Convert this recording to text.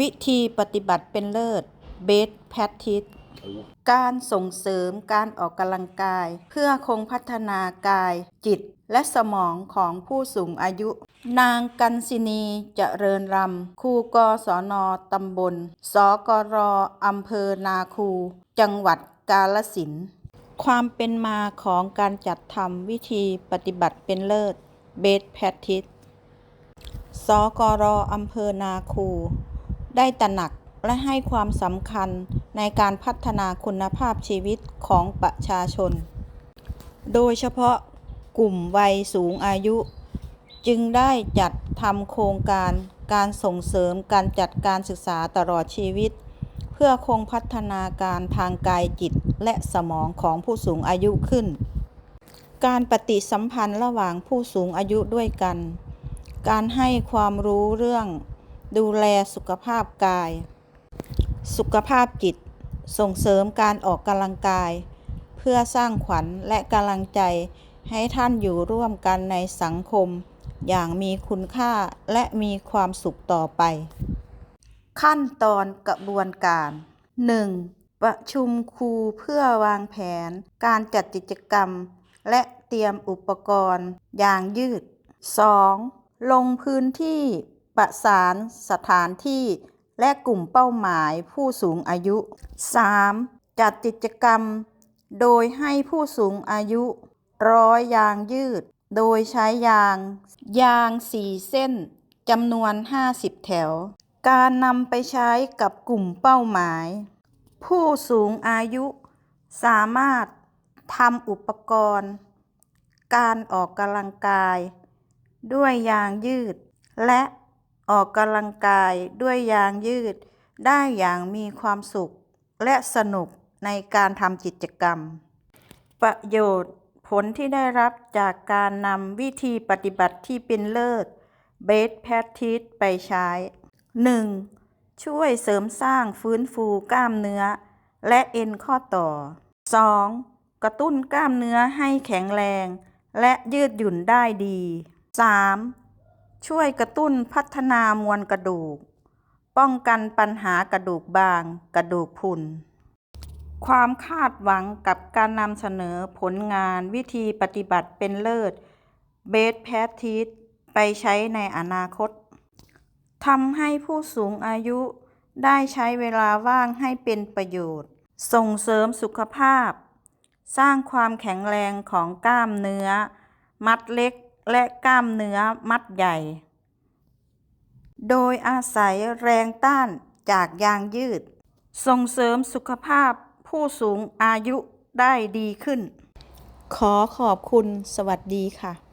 วิธีปฏิบัติเป็นเลิศ Best Practice การส่งเสริมการออกกำลังกาย เพื่อคงพัฒนากาย จิต และสมองของผู้สูงอายุ นางกันซินีเจริญรำครูกศนตำบล สกรอำเภอนาคู จังหวัดกาฬสินความเป็นมาของการจัดทำวิธีปฏิบัติเป็นเลิศ Best Practice สกรอำเภอนาคู ได้ตระหนักและให้ความสำคัญในการพัฒนาคุณภาพชีวิตของประชาชน โดยเฉพาะกลุ่มวัยสูงอายุ จึงได้จัดทำโครงการการส่งเสริมการจัดการศึกษาตลอดชีวิต เพื่อคงพัฒนาการทางกายจิตและสมองของผู้สูงอายุขึ้น การปฏิสัมพันธ์ระหว่างผู้สูงอายุด้วยกัน การให้ความรู้เรื่อง ดูแลสุขภาพกาย สุขภาพจิต ส่งเสริมการออกกำลังกาย เพื่อสร้างขวัญและกำลังใจให้ท่านอยู่ร่วมกันในสังคม อย่างมีคุณค่าและมีความสุขต่อไป ขั้นตอนกระบวนการ 1. ประชุมครูเพื่อวางแผน การจัดกิจกรรม และเตรียมอุปกรณ์ อย่างยืด 2. ลงพื้นที่ ประสานสถานที่และกลุ่มเป้าหมายผู้สูงอายุ 3. จัดกิจกรรม โดยให้ผู้สูงอายุ ร้อยยางยืด โดยใช้ยาง ยาง4เส้นจำนวน 50 แถว การนำไปใช้กับกลุ่มเป้าหมาย ผู้สูงอายุ สามารถทำอุปกรณ์ การออกกำลังกาย ด้วยยางยืด และ ออกกำลังกายด้วยยางยืด ได้อย่างมีความสุขและสนุกในการทำกิจกรรม ประโยชน์ผลที่ได้รับจากการนำวิธีปฏิบัติที่เป็นเลิศ Best Practice ไปใช้ 1. ช่วยเสริมสร้างฟื้นฟูกล้ามเนื้อ และเอ็นข้อต่อ 2. กระตุ้นกล้ามเนื้อให้แข็งแรง และยืดหยุ่นได้ดี 3. ช่วยกระตุ้นพัฒนามวลกระดูก ป้องกันปัญหากระดูกบางกระดูกพุน ความคาดหวังกับการนำเสนอผลงานวิธีปฏิบัติเป็นเลิศ Best Practice ไปใช้ในอนาคตทำให้ผู้สูงอายุได้ใช้เวลาว่างให้เป็นประโยชน์ ส่งเสริมสุขภาพ สร้างความแข็งแรงของกล้ามเนื้อ มัดเล็ก และกล้ามเนื้อมัดใหญ่ โดยอาศัยแรงต้านจากยางยืด ส่งเสริมสุขภาพผู้สูงอายุได้ดีขึ้น ขอขอบคุณสวัสดีค่ะ